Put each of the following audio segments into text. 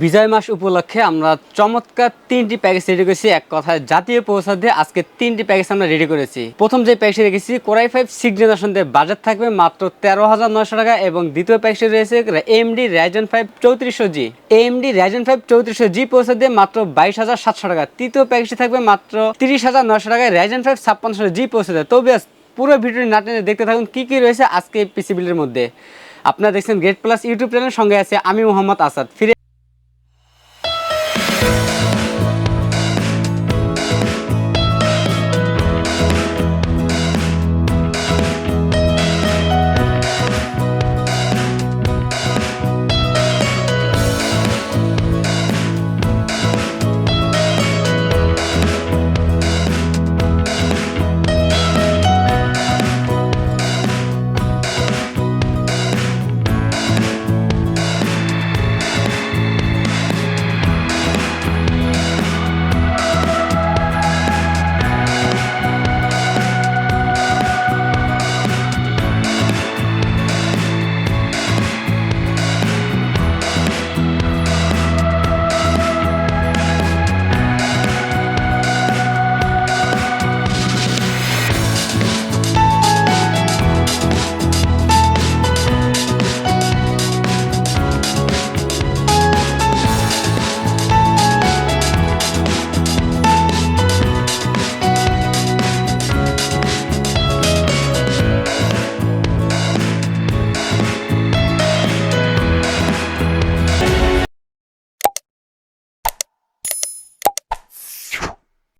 বিজয় মাস উপলক্ষে আমরা চমৎকার তিনটি প্যাকেজ রেডি করেছি। এক কথায় জাতীয় পৌঁছা দিয়ে আজকে তিনটি প্যাকেজ আমরা রেডি করেছি। প্রথম যে প্যাকেজটি রেখেছি কোরাই ফাইভ সিক্স জেনারেশন দিয়ে বাজার থাকবে মাত্র তেরো হাজার নয়শো টাকা এবং দ্বিতীয় প্যাকেজটি রয়েছে এমডি রাইজেন ফাইভ চৌত্রিশশো জি এমডি রাইজেন ফাইভ চৌত্রিশশো জি পৌঁছা দিয়ে মাত্র বাইশ হাজার সাতশো টাকা। তৃতীয় প্যাকেজটি থাকবে মাত্র তিরিশ হাজার নয়শো টাকায় রাইজেন ফাইভ ছাপ্পান্নশো জি পৌঁছে দেয়। তবে পুরো ভিডিওটি না টেনে দেখতে থাকুন কী কী রয়েছে আজকে এই পিসি বিলের মধ্যে। আপনারা দেখছেন গ্রেট প্লাস ইউটিউব চ্যানেলের সঙ্গে আছে আমি মোহাম্মদ আসাদ। ফিরে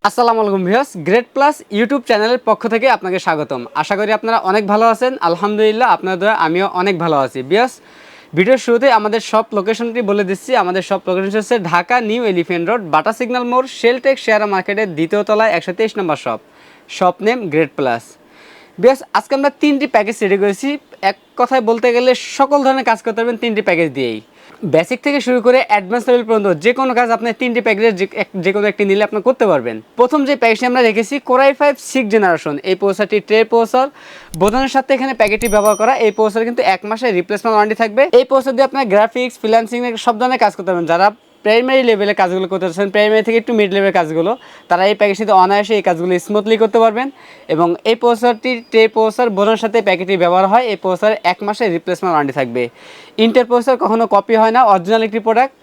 আসসালামু আলাইকুম ভিউয়ার্স গ্রেট প্লাস ইউটিউব চ্যানেলের পক্ষ থেকে আপনাকে স্বাগতম। আশা করি আপনারা অনেক ভালো আছেন। আলহামদুলিল্লাহ, আপনাদের আমিও অনেক ভালো আছি। ভিউয়ার্স, ভিডিওর শুরুতে আমাদের সব লোকেশনটি বলে দিচ্ছি। আমাদের সব লোকেশন হচ্ছে Dhaka new elephant road, Bata signal মোড় শেলটেক শেয়ার মার্কেটের দ্বিতীয় তলায় একশো তেইশ number shop shop name great plus বেশ আজকে আমরা তিনটি প্যাকেজ রেডি করেছি। এক কথায় বলতে গেলে সকল ধরনের কাজ করতে পারবেন তিনটি প্যাকেজ দিয়েই। বেসিক থেকে শুরু করে অ্যাডভান্স লেভেল পর্যন্ত যে কোনো কাজ আপনি তিনটি প্যাকেজের যে কোনো একটি নিলে আপনি করতে পারবেন। প্রথম যে প্যাকেজটি আমরা রেখেছি কোরাই ফাইভ সিক্স জেনারেশন এই প্রসারটি ট্রে প্রসার বোধনের সাথে এখানে প্যাকেটটি ব্যবহার করা, এই প্রসার কিন্তু এক মাসে রিপ্লেসমেন্ট ওয়ারেন্টি থাকবে। এই প্রসার দিয়ে আপনার গ্রাফিক্স ফ্রিলান্সিং সব ধরনের কাজ করতে পারবেন। যারা প্রাইমারি লেভেলে কাজগুলো করতে চাচ্ছেন প্রাইমারি থেকে একটু মিড লেভেলের কাজগুলো, তারা এই প্যাকেজটিতে অনায়াসে এই কাজগুলো স্মুথলি করতে পারবেন এবং এই পোস্টারটি ট্রে পোস্টার বোনের সাথে প্যাকেটটি ব্যবহার হয়, এই পোস্টার এক মাসের রিপ্লেসমেন্ট ওয়ারেন্টি থাকবে। ইন্টার পোস্টার কখনো কপি হয় না অরিজিনাল একটি প্রোডাক্ট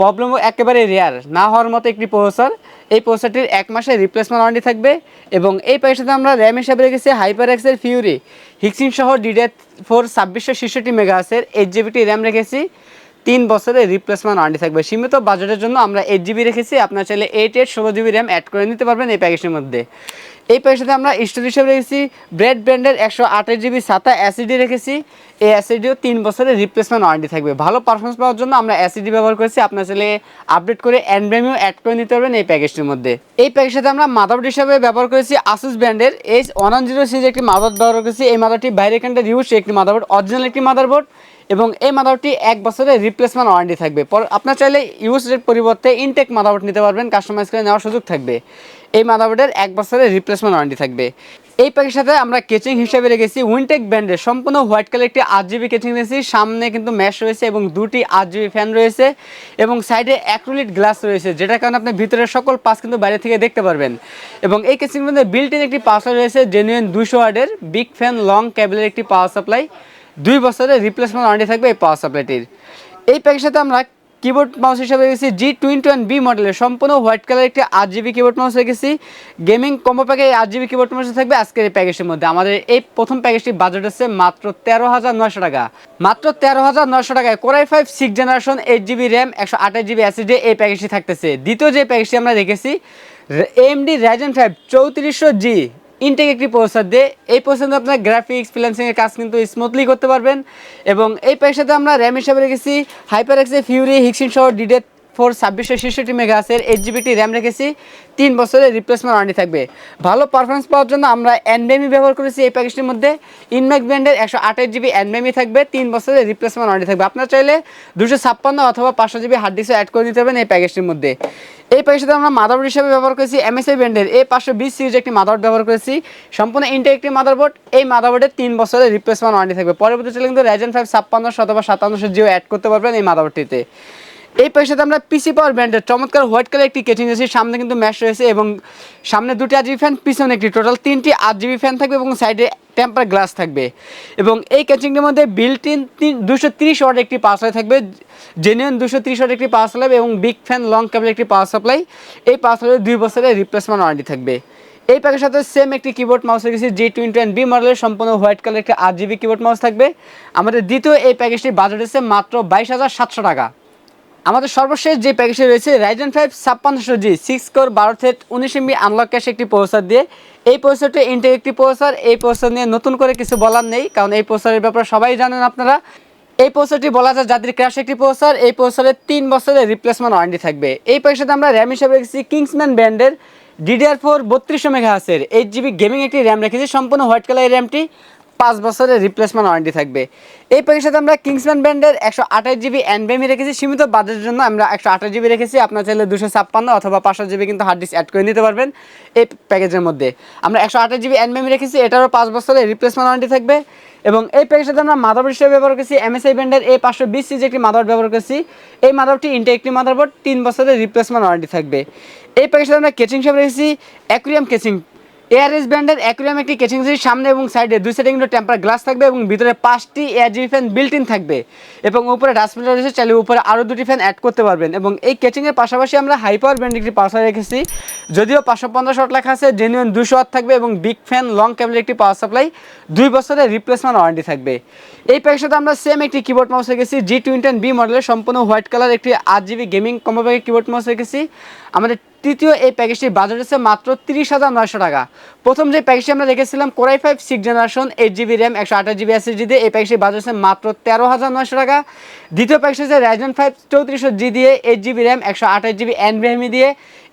প্রবলেমও একেবারে রেয়ার না হওয়ার মতো একটি পোস্টার এই পোস্টারটির এক মাসের রিপ্লেসমেন্ট ওয়ারেন্টি থাকবে এবং এই প্যাকেজটাতে আমরা র্যাম হিসাবে রেখেছি হাইপার এক্সের ফিউরি হিক্সিং সহ ডিডেট ফোর ছাব্বিশশো ছেষট্টি মেগাহাসের এইট জিবিটি র্যাম রেখেছি। তিন বছরের রিপ্লেসমেন্ট ওয়ারেন্টি থাকবে। সীমিত বাজেটের জন্য আমরা এইট জিবি রেখেছি। আপনার চাইলে এইট এইট ষোলো জিবি র্যাম অ্যাড করে নিতে পারবেন এই প্যাকেজের মধ্যে। এই প্যাকেজটাতে আমরা স্টোর হিসেবে রেখেছি। ব্রেড ব্র্যান্ডের একশো আঠাশ জিবি সাতা অ্যাসিডি রেখেছি। এই অ্যাসিডিও তিন বছরের রিপ্লেসমেন্ট ওয়ারেন্টি থাকবে। ভালো পারফরমেন্স পাওয়ার জন্য আমরা অ্যাসিডি ব্যবহার করেছি। আপনার চাইলে আপডেট করে অ্যান্ড্রামিও অ্যাড করে নিতে পারবেন এই প্যাকেজটির মধ্যে। এই প্যাকেজটাতে আমরা মাদারবোর্ড হিসাবে ব্যবহার করেছি আসুস ব্র্যান্ডের এইচ ওয়ান জিরো সিরিজ একটি মাদার ব্যবহার করেছি। এই মাদারটি বাইরে এখানটা রিউজ একটি মাদারবোর্ড অরিজিনাল একটি মাদারবোর্ড এবং এই মাদারটি এক বছরের রিপ্লেসমেন্ট ওয়ারেন্টি থাকবে। পর আপনার চাইলে ইউজ রেট পরিবর্তে ইনটেক মাদারবোর্ড নিতে পারবেন কাস্টমাইজ করে নেওয়ার সুযোগ থাকবে। এই মাদারবোর্ডের এক বছরের রিপ্লেসমেন্ট ওয়ারেন্টি থাকবে। এই প্যাকের সাথে আমরা কেচিং হিসেবে রেখেছি উইনটেক ব্র্যান্ডের সম্পূর্ণ হোয়াইট কালার একটি আট জিবি কেচিং রেখেছি সামনে কিন্তু ম্যাশ রয়েছে এবং দুটি আট জিবি ফ্যান রয়েছে এবং সাইডে অ্যাক্রিলিক গ্লাস রয়েছে, যেটার কারণে আপনি ভিতরের সকল পাস কিন্তু বাইরে থেকে দেখতে পারবেন। এবং এই কেচিং মধ্যে বিল্ট ইন একটি পাওয়ার রয়েছে জেনুইন দুশো ওয়ার্ডের বিগ ফ্যান লং ক্যাবেলের একটি পাওয়ার সাপ্লাই দুই বছরের রিপ্লেসমেন্ট ওয়ারেন্টি থাকবে এই পাওয়ার সাপ্লাইটির এই প্যাকের সাথে আমরা কিবোর্ড মাউস হিসাবে রেখেছি জি টোয়েন্টি ওয়ান বি মডেলের সম্পূর্ণ হোয়াইট কালার একটি আট জিবি কিবোর্ড মাউস রেখেছি। গেমিং কম্বো প্যাকে এই আট জিবি কিবোর্ড মাউস থাকবে আজকের এই প্যাকেজের মধ্যে। আমাদের এই প্রথম প্যাকেজটি বাজেট হচ্ছে মাত্র তেরো হাজার নয়শো টাকা। মাত্র তেরো হাজার নয়শো টাকায় core i five six generation eight GB RAM একশো আঠাশ জিবি অ্যাসিডে এই প্যাকেজটি থাকতেছে। দ্বিতীয় যে প্যাকেজটি আমরা রেখেছি এমডি রাইজেন ফাইভ চৌত্রিশশো জি ইনটেক একটি প্রসেসর দিয়ে এই প্রসেসর আপনার গ্রাফিক্স ফ্রিল্যান্সিংয়ের কাজ কিন্তু স্মুথলি করতে পারবেন। এবং এই প্যাকের সাথে আমরা র্যাম হিসাবে রেখেছি হাইপার এক্সে ফিউরি হিক্সিন সহ ডিডেট ফোর ছাব্বিশশো ছেষট্টি মেগাসের এইট জিবিটি র্যাম রেখেছি। তিন বছরের রিপ্লেসমেন্ট ওয়ারেন্টি থাকবে। ভালো পারফরমেন্স পাওয়ার জন্য আমরা এনবেমি ব্যবহার করেছি এই প্যাকেজটির মধ্যে। ইনম্যাক ব্র্যান্ডের একশো আঠাশ জিবি এনবেমি থাকবে, তিন বছরের রিপ্লেসমেন্ট ওয়ারেন্টি থাকবে। আপনার চাইলে দুশো ছাপ্পান্ন অথবা পাঁচশো জিবি হার্ড ডিস্ক অ্যাড করে দিতে পারবেন এই প্যাকেজটির মধ্যে। এই প্যাকেজটাতে আমরা মাদারবোর্ড হিসেবে ব্যবহার করেছি এমএসআই ব্র্যান্ডের এই পাঁচশো বিশ সিরিজ একটি মাদারবোর্ড ব্যবহার করেছি। সম্পূর্ণ ইন্টেক একটি মাদারবোর্ড এই মাদারবোর্ডের তিন বছরের রিপ্লেসমেন্ট ওয়ারেন্টি থাকবে। পরবর্তী চাইলে কিন্তু রাইজেন ফাইভ ছাপ্পান্নশো অথবা সাতান্নশো জিও অ্যাড করতে পারবেন এই মাদারবোর্ডটিতে এই প্যাকেজটাতে আমরা পিসি পাওয়ার ব্র্যান্ডের চমৎকার হোয়াইট কালার একটি কেচিং রয়েছে সামনে কিন্তু ম্যাশ রয়েছে এবং সামনে দুটি আট জিবি ফ্যান পিছনে একটি টোটাল তিনটি আট জিবি ফ্যান থাকবে এবং সাইডে টেম্পার গ্লাস থাকবে। এবং এই ক্যাচিংটির মধ্যে বিল্ট ইন দুশো তিরিশ ওয়াট একটি পাওয়ার সাপ্লাই থাকবে জেনুইন দুশো তিরিশ ওয়াট একটি পাওয়ার সাপ্লাই এবং বিগ ফ্যান লং কেবল একটি পাওয়ার সাপ্লাই এই পাওয়ার সাপ্লাই দুই বছরের রিপ্লেসমেন্ট ওয়ারেন্টি থাকবে। এই প্যাকের সাথে সেম একটি কিবোর্ড মাউস রেখেছি জি টোয়েন্টি ওয়ান বি মডেলের সম্পূর্ণ হোয়াইট কালার একটি আট জিবি কিবোর্ড মাউস থাকবে। আমাদের দ্বিতীয় এই প্যাকেজটির বাজেট হচ্ছে মাত্র বাইশ হাজার সাতশো টাকা। আমাদের সর্বশেষ যে প্যাকেজটি রয়েছে রাইজেন ফাইভ ছাপ্পান্নশো জি সিক্স কোর বারো থেট উনিশ এমবি আনলক ক্যাশ একটি প্রসেসর দিয়ে। এই প্রসারটি ইন্টেক একটি প্রসেসর এই প্রসেসর নিয়ে নতুন করে কিছু বলার নেই, কারণ এই প্রসারের ব্যাপারে সবাই জানেন আপনারা। এই প্রসারটি বলা যায় যাদের ক্র্যাশ একটি প্রসেসর এই প্রসেসরের তিন বছরের রিপ্লেসমেন্ট ওয়ারেন্টি থাকবে। এই প্যাকেজটাতে আমরা র্যাম হিসেবে রেখেছি কিংসম্যান ব্র্যান্ডের ডিডিআর ফোর বত্রিশশো মেগাহাসের এইট জিবি গেমিং একটি র্যাম রেখেছি, সম্পূর্ণ হোয়াইট কালার র্যামটি পাঁচ বছরের রিপ্লেসমেন্ট ওয়ারেন্টি থাকবে। এই প্যাকের সাথে আমরা কিংসম্যান ব্র্যান্ডের একশো আঠাশ জিবি এনবিএমি রেখেছি। সীমিত বাজেটের জন্য আমরা একশো আঠাশ জিবি রেখেছি। আপনার চাইলে দুশো ছাপ্পান্ন অথবা পাঁচশো জিবি কিন্তু হার্ড ডিস্ক অ্যাড করে নিতে পারবেন এই প্যাকেজের মধ্যে। আমরা একশো আঠাশ জিবি এনবিএমি রেখেছি। এটারও পাঁচ বছরের রিপ্লেসমেন্ট ওয়ারেন্টি থাকবে। এবং এই প্যাকের সাথে আমরা মাদারবোর্ড হিসেবে ব্যবহার করেছি। এমএসআই ব্র্যান্ডের এই পাঁচশো বিশ সিজি একটি মাদারবোর্ড ব্যবহার করেছি। এই মাদারবোর্ডটি ইন্টে একটি মাদারবোর্ড তিন বছরের রিপ্লেসমেন্ট ওয়ারেন্টি থাকবে। এই প্যাকের সাথে আমরা কেচিং হিসেবে রেখেছি। অ্যাকুরিয়াম কেচিং এআরএস ব্র্যান্ডের অ্যাকুরিয়াম একটি কেচিং সিরিজ সামনে এবং সাইডে দুই সাইডে কিন্তু টেম্পার গ্লাস থাকবে এবং ভিতরে পাঁচটি R GB fan built in থাকবে। এবং উপরে ডাস্টবিন রয়েছে, চাইলে উপরে আরও দুটি ফ্যান অ্যাড করতে পারবেন। এবং এই কেচিংয়ের পাশাপাশি আমরা হাই পাওয়ার ব্র্যান্ড একটি পাওয়ার রেখেছি। যদিও পাঁচশো পঞ্চাশ ওয়াট লেখা আছে জেনুইন দুশো ওয়াট থাকবে এবং বিগ ফ্যান লং কেবল একটি পাওয়ার সাপ্লাই দুই বছরের রিপ্লেসমেন্ট ওয়ারেন্টি থাকবে। এই প্যাকের সাথে আমরা সেম একটি কিবোর্ড মাউস রেখেছি জি টোয়েন্টি বি মডেলের সম্পূর্ণ হোয়াইট কালার একটি আট জিবি গেমিং কম্বো প্যাকের কিবোর্ড মাউস রেখেছি। আমাদের তৃতীয় এই প্যাকেজটির বাজেট হচ্ছে মাত্র তিরিশ হাজার নয়শো টাকা। প্রথম যে প্যাকেজটি আমরা দেখেছিলাম core i five six generation eight GB RAM একশো আঠাশ জিবি এসএসডি দিয়ে এই প্যাকেজটির বাজেট হচ্ছে মাত্র তেরো হাজার নয়শো টাকা। দ্বিতীয় প্যাকেজ হচ্ছে রাইজেন ফাইভ চৌত্রিশশো জি দিয়ে এইট জিবি র্যাম একশো আঠাশ জিবি এনভিএমই দিয়ে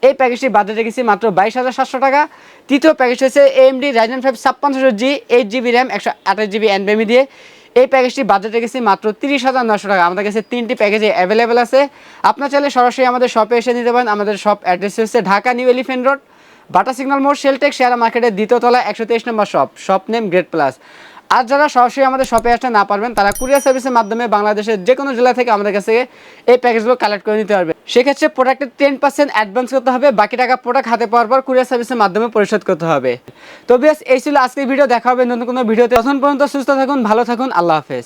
এই প্যাকেজটির বাজেট রেখেছি মাত্র বাইশ হাজার সাতশো টাকা। তৃতীয় প্যাকেজ হচ্ছে এমডি রাইজেন ফাইভ ছাপ্পান্নশো জি এইট জিবি র্যাম একশো আঠাশ জিবি এনভিএমই দিয়ে এই প্যাকেজটি বাজেট রেখেছি মাত্র তিরিশ হাজার নশো টাকা। আমাদের কাছে তিনটি প্যাকেজে অ্যাভেলেবেল আছে। আপনার চাইলে সরাসরি আমাদের শপে এসে নিতে পারেন। আমাদের শপ অ্যাড্রেস হচ্ছে Dhaka new elephant road Bata signal মোড় সেলটেক শেয়ার মার্কেটের দ্বিতীয় তলা, একশো তেইশ number shop shop name great plus আর যারা সরাসরি আমাদের শপে আসতে না পারবেন, তারা কুরিয়ার সার্ভিসের মাধ্যমে বাংলাদেশের যে কোনো জেলা থেকে আমাদের কাছে এই প্যাকেজগুলো কালেক্ট করে নিতে পারবে। সেক্ষেত্রে প্রোডাক্টের টেন পার্সেন্ট অ্যাডভান্স করতে হবে, বাকি টাকা প্রোডাক্ট হাতে পাওয়ার পর কুরিয়ার সার্ভিসের মাধ্যমে পরিশোধ করতে হবে। তো বেশ এই ছিল আজকের ভিডিও দেখা হবে নতুন কোনো ভিডিওতে তখন পর্যন্ত সুস্থ থাকুন, ভালো থাকুন, আল্লাহ হাফেজ।